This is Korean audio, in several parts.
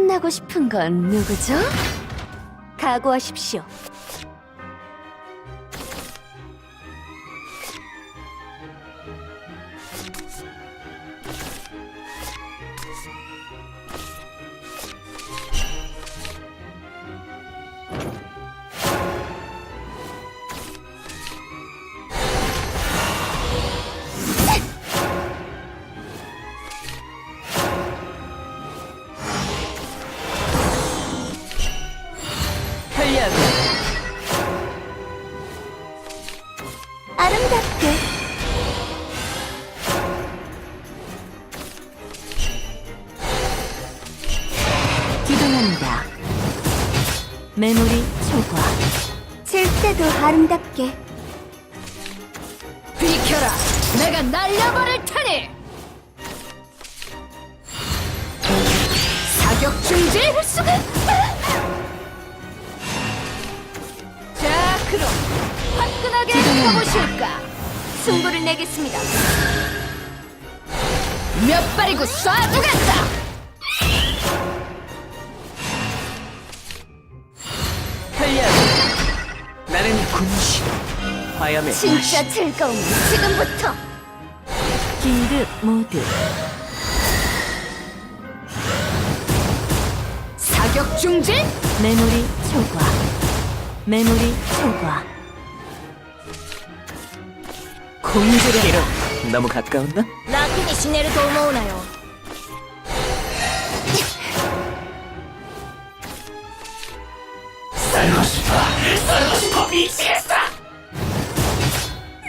혼나고 싶은 건 누구죠? 각오하십시오. 중지 수가. 자 그럼 화끈하게 가보실까? 승부를 내겠습니다. 몇 발이고 쏴주겠다! 편리하게. 나는 군신. 화염의 진짜 즐거움 지금부터. 긴급 모드. 중지 메모리 초과. 메모리 초과. 공주를 너무 가까웠나? 楽に死ねると思うなよ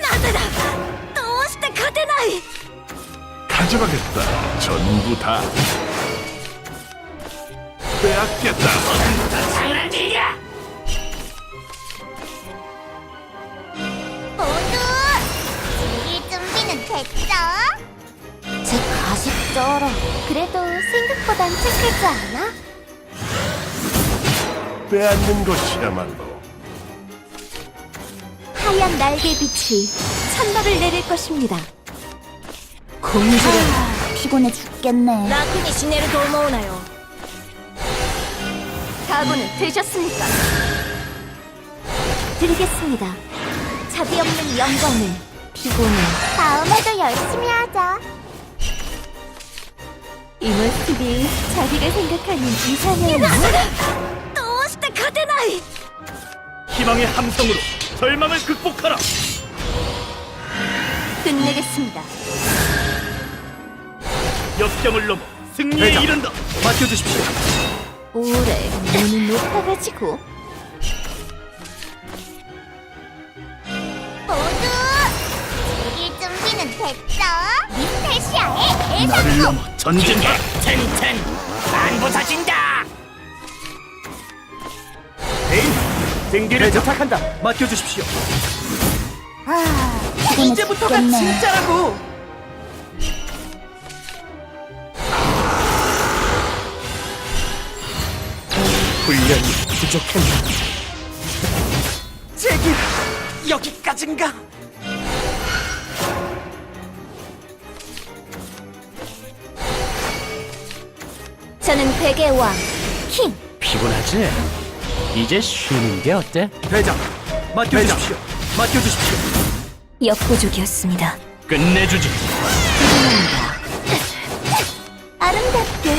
なぜだどうして勝てない 가져가겠다. 전부 다. 빼앗겠다. 모두 즐길 준비는 됐죠? 제 가식 쩔어 그래도 생각보단 착하지 않아? 빼앗는 것이야말로. 하얀 날개빛이 천벌을 내릴 것입니다 공주를 피곤해 죽겠네 楽に死ねると思うなよ 각오는 되셨습니까? 드리겠습니다 자비 없는 영광을 피곤해 다음에도 열심히 하자 이 모습이 자기가 생각하는 이상형 どうして勝てない 희망의 함성으로 절망을 극복하라. 끝내겠습니다 역경을 넘어 승리에 이른다. 맡겨주십시오. 오래 눈은 높아가지고 모두 즐길 준비는 됐죠? 미스테시아의 나를 대상국 넘어 전진하라. 텐텐 안 부서진다. 에이, 등기를 부탁한다. 맡겨주십시오. 이제부터가 진짜라고 부족했나? 제길 여기까지인가? 저는 백의 왕 킹. 피곤하지? 이제 쉬는 게 어때? 대장, 맡겨주십시오. 맡겨주십시오. 역부족이었습니다. 끝내주지. 아름답게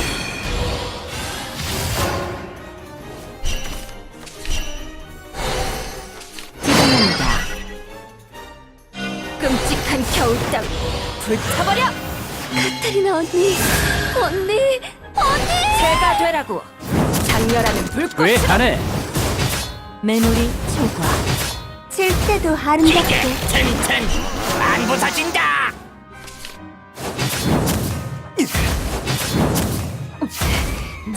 불타버려! 카타리나 언니, 언니, 언니! 제가 되라고 장렬하는 불꽃 왜 하네? 메모리 초과 칠 때도 아름답게 텐텐 안 부서진다.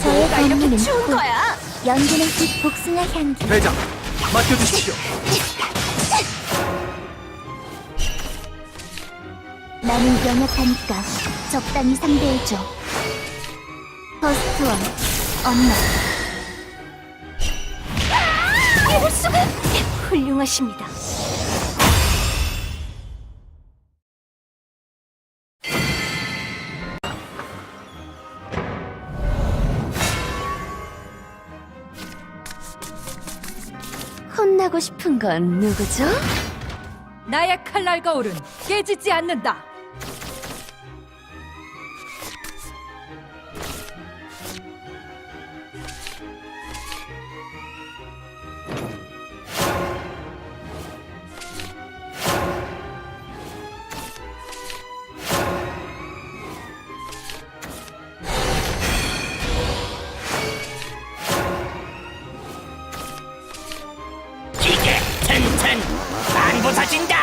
저의 뭐가 이렇게 추운 곧 거야? 연기는 곧 복숭아 향기 대장, 맡겨주십시오. 나는 연약하니까 적당히 상대해줘. 버스트원, 엄마. 이럴 수가! 훌륭하십니다. 혼나고 싶은 건 누구죠? 나의 칼날 거울은 깨지지 않는다. 안 부서진다.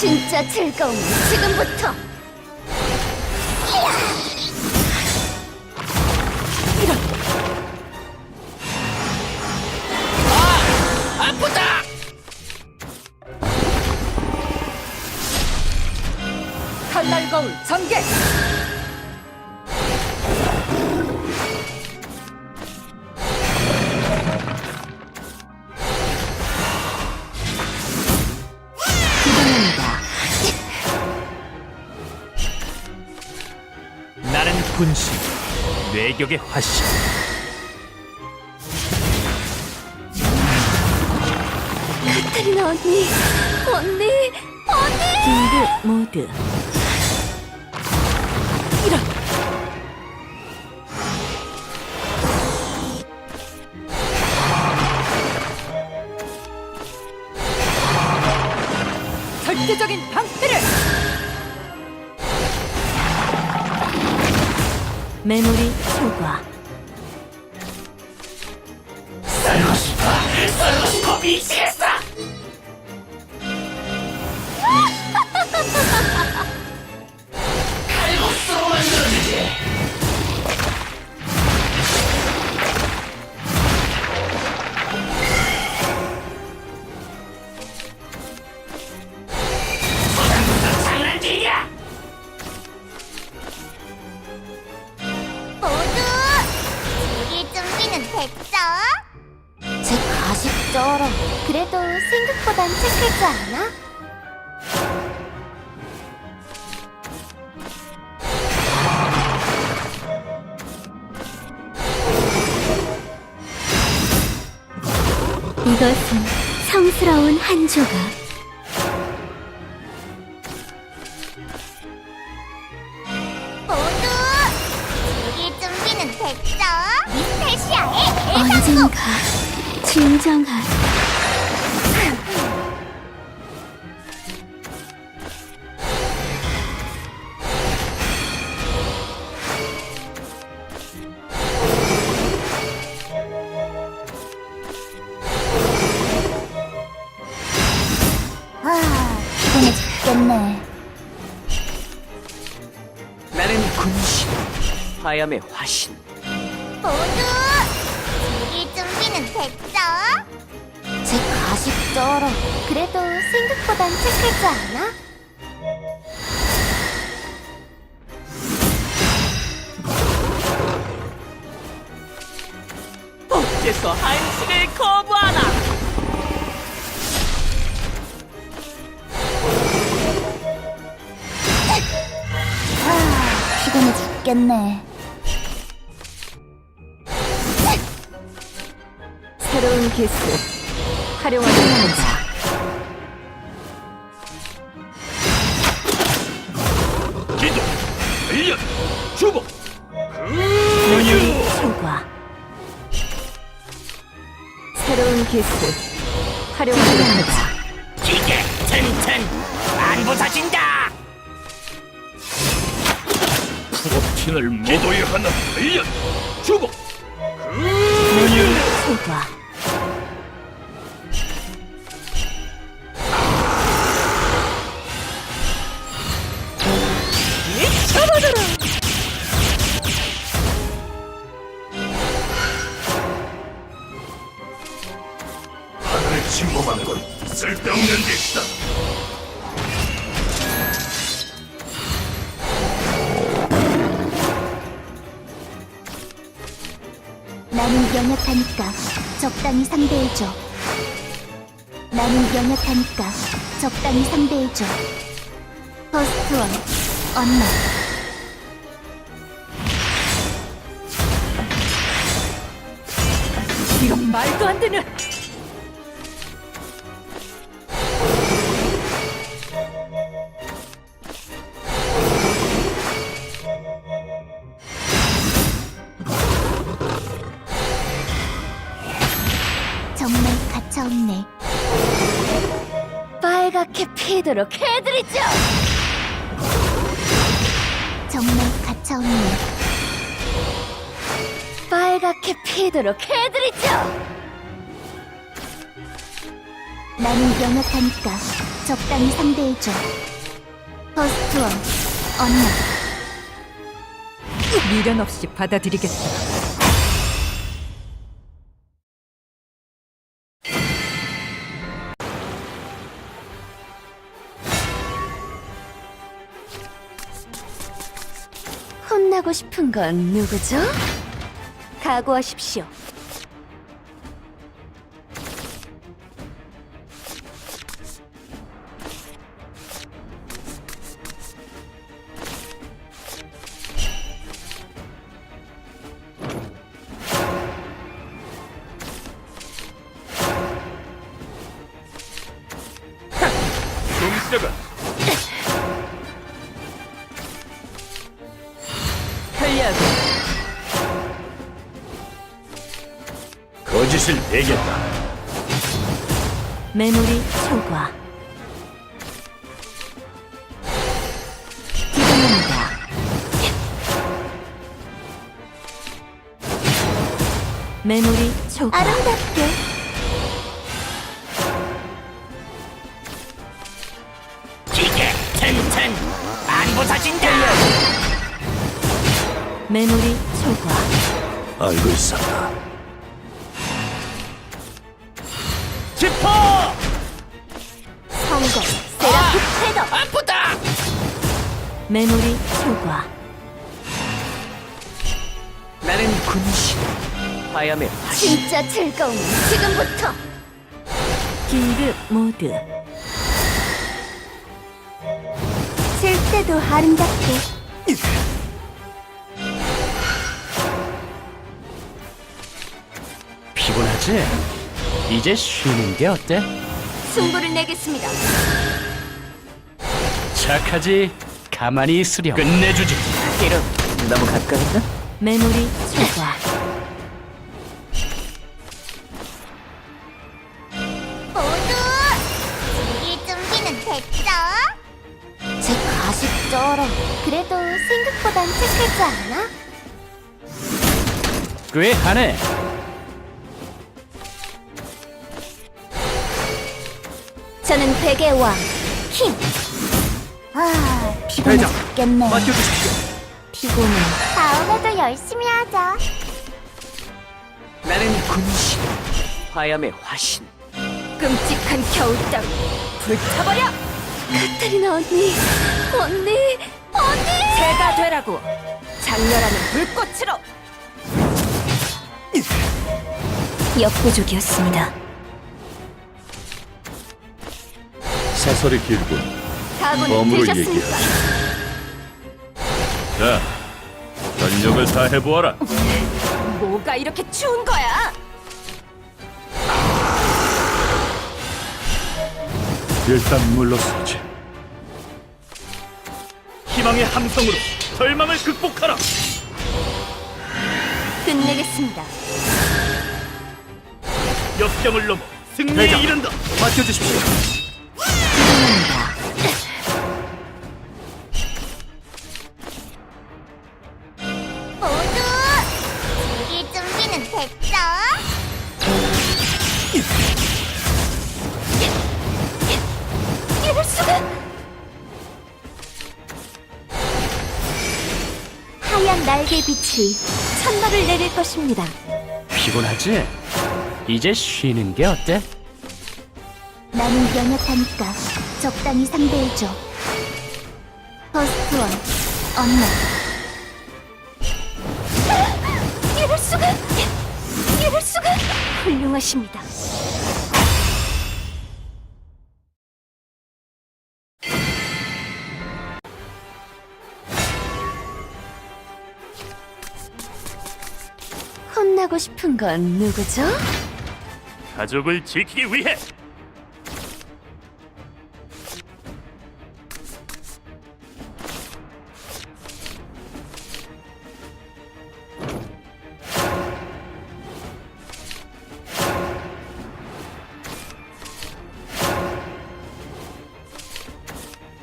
진짜 즐거운 지금부터! 군신, 뇌격의 화신. 카타리나 언니, 언니, 언니! 긴급 모드. メモリそうか探したコピーしてさ 쩔어. 그래도 생각보단 착하지 않아? 이것은 성스러운 한 조각. 화염의 화신. 모두 즐길 준비는 됐죠? 제 가식 쩔어. 그래도 생각보단 착하지 않아? 복제서 한식을 거부하라. 피곤해 죽겠네. 새로운 기술 활용하는 남자. 기도 훈련 주복 메모리 초과. 새로운 기술 활용하는 남자. 기계 튼튼 안 부서진다. 프로틴을 기도의 하나 훈련 주복 메모리 초과. 침범하는 건 쓸데없는 짓이다. 나는 연약하니까 적당히 상대해줘. 나는 연약하니까 적당히 상대해줘. 퍼스트 원, 언마. 이런 말도 안 되는 피도록 해드리죠. 정말 가차없네. 빨갛게 피도록 해드리죠. 나는 연약하니까 적당히 상대해줘. 퍼스트 원, 언마. 미련 없이 받아들이겠다. 싶은 건 누구죠? 각오하십시오. 거짓을 배겠다. 메모리 초과. 기동합니다. 메모리 초과. 아름답게. 기계 탱탱 안부사진다. 메모리 초과. 알고 있었다. 메모리 초과. 나는 군신 화신 진짜 즐거운 지금부터. 긴급 모드. 쓸 때도 아름답게. 피곤하지? 이제 쉬는 게 어때? 승부를 내겠습니다. 착하지? 가만히 있으렴. 끝내주지. 이름 너무 가까웠나? 메모리 초과. 모두 즐길 준비는 됐어? 제 가식 쩔어. 그래도 생각보단 착하지 않아? 꽤 하네. 저는 백의 왕 킹. 아, 피곤해 회장, 죽겠네. 맡겨주십시오. 피곤해. 다음에도 열심히 하자. 나는 군신 화염의 화신 끔찍한 겨울 따위 불타버려! 카타리나 언니, 언니, 언니! 제가 되라고 장렬하는 불꽃으로 역부족이었습니다. 사설이 길군. 덤으로 되셨습니까? 자, 전력을 다 해보아라. 뭐가 이렇게 추운 거야? 일단 물러서지. 희망의 함성으로 절망을 극복하라. 끝내겠습니다. 역경을 넘어 승리에 이른다. 맡겨주십시오. 날개빛이 천막을 내릴 것입니다. 피곤하지? 이제 쉬는 게 어때? 나는 연약하니까 적당히 상대해줘. 퍼스트 원, 언나. 이럴 수가! 이럴 수가! 훌륭하십니다. 싶은 건 누구죠? 가족을 지키기 위해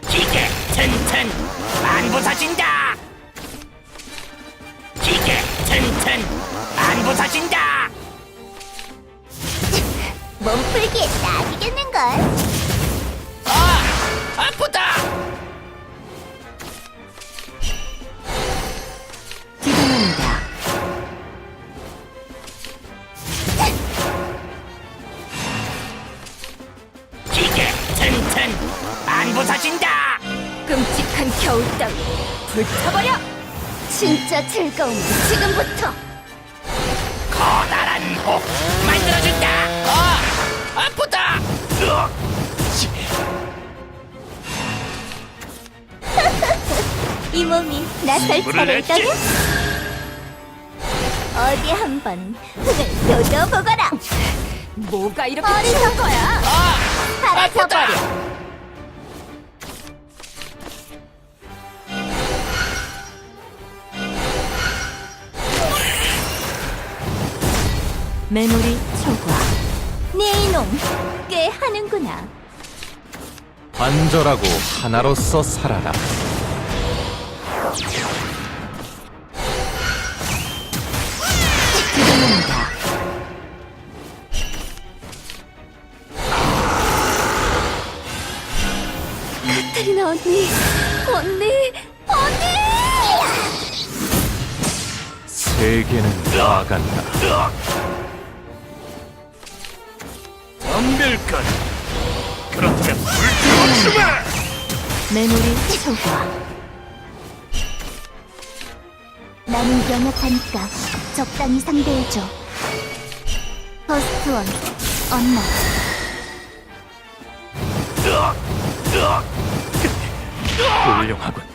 기계 튼튼 안부서진다 걸? 아 아프다 기도합니다. 기계 튼튼 안부서진다 끔찍한 겨울 따위 불타버려! 진짜 즐거움 지금부터! 커다란 혹 만들어준다 아 아프다. 이 몸이 나설 물을 차례다고? 어디 한번 흙을 쏟아보거라! 뭐가 이렇게 어리석은 추운 거야? 사라져버려! 메모리 초과. 네 이놈 꽤 하는구나. 관절하고 하나로서 살아라. 기도합니다. 카타리나 언니, 언니, 언니! 세계는 나아간다. 덤빌까 그렇다면 불태워주마 메모리 초과. 나는 연약하니까 적당히 상대해줘. 퍼스트 원, 언나. 으악. 훌륭하군.